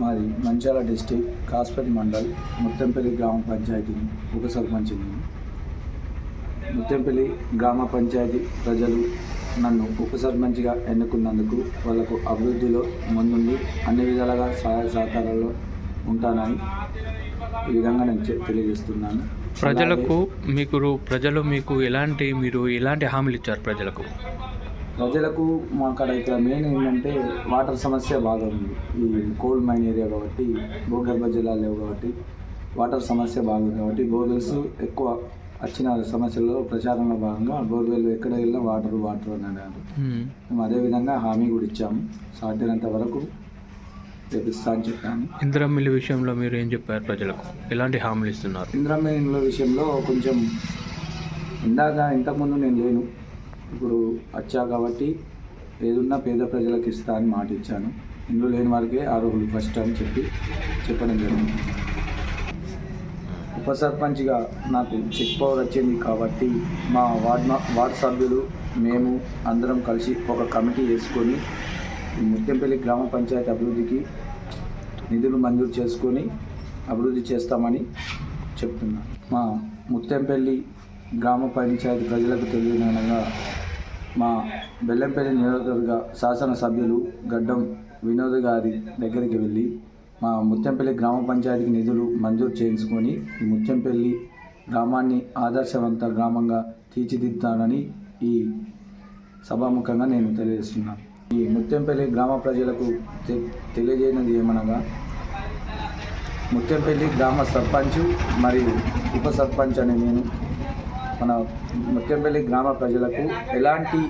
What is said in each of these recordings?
మాది మంచాల డిస్టిక్ కాస్పేట్ మండల్ ముత్తంపల్లి గ్రామ పంచాయతీని ఉప సర్పంచిని ముత్తంపల్లి గ్రామ పంచాయతీ ప్రజలు నన్ను ఉప సర్పంచ్గా ఎన్నుకున్నందుకు వాళ్ళకు అభివృద్ధిలో ముందుండి అన్ని విధాలుగా సహాయ సహకారాల్లో ఉంటానని ఈ విధంగా నేను తెలియజేస్తున్నాను. ప్రజలకు మీకు ప్రజలు మీకు ఎలాంటి మీరు ఎలాంటి హామీలు ఇచ్చారు ప్రజలకు? ప్రజలకు మా అక్కడ ఇక్కడ మెయిన్ ఏంటంటే వాటర్ సమస్య బాగా ఉంది. ఈ కోల్ మైన్ ఏరియా కాబట్టి భూగర్భ జలాలు లేవు కాబట్టి వాటర్ సమస్య బాగుంది కాబట్టి బోర్వెల్స్ ఎక్కువ వచ్చిన సమస్యల్లో ప్రచారంలో భాగంగా బోర్వెల్ ఎక్కడ వెళ్ళినా వాటర్ వాటర్ అని అన్నారు. మ్మ్. మేము అదేవిధంగా హామీ కూడా ఇచ్చాము. సాధ్యమైనంత వరకు తెప్పిస్తా అని చెప్పాను. ఇందిరా విషయంలో మీరు ఏం చెప్పారు ప్రజలకు? ఎలాంటి హామీలు ఇస్తున్నారు? ఇంద్రమేన్ల విషయంలో కొంచెం ఇందాక ఇంతకుముందు నేను లేను. ఇప్పుడు వచ్చా కాబట్టి ఏదున్నా పేద ప్రజలకు ఇస్తా అని మాట ఇచ్చాను. ఇందులో లేని వారికే అర్హులు ఫస్ట్ అని చెప్పి చెప్పడం జరిగింది. ఉప సర్పంచ్గా నాకు చెక్ పవర్ వచ్చింది కాబట్టి మా వార్డ్ మా- వార్డ్ సభ్యులు మేము అందరం కలిసి ఒక కమిటీ వేసుకొని ముత్యంపల్లి గ్రామ పంచాయతీ అభివృద్ధికి నిధులు మంజూరు చేసుకొని అభివృద్ధి చేస్తామని చెప్తున్నాను మా ముత్యంపల్లి గ్రామ పంచాయతీ ప్రజలకు తెలియనగా మా బెల్లంపల్లి నియోజకవర్గ శాసనసభ్యులు గడ్డం వినోద్ గారి దగ్గరికి వెళ్ళి మా ముత్యంపల్లి గ్రామ పంచాయతీకి నిధులు మంజూరు చేయించుకొని ఈ ముత్యంపల్లి గ్రామాన్ని ఆదర్శవంత గ్రామంగా తీర్చిదిద్దానని ఈ సభాముఖంగా నేను తెలియజేస్తున్నాను ఈ ముత్యంపల్లి గ్రామ ప్రజలకు తె- తెలియజేయనది ఏమనగా ముత్యంపల్లి గ్రామ సర్పంచ్ మరియు ఉప సర్పంచ్ అనే నేను మన ముత్యంపల్లి గ్రామ ప్రజలకు ఎలాంటి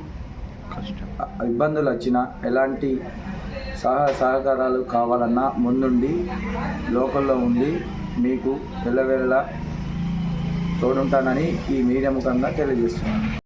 ఇబ్బందులు వచ్చినా ఎలాంటి సహ సహకారాలు కావాలన్నా ముందుండి లోకల్లో ఉండి మీకు వెళ్ళవేళ తోడుంటానని ఈ మీడియా ముఖంగా తెలియజేస్తున్నాను.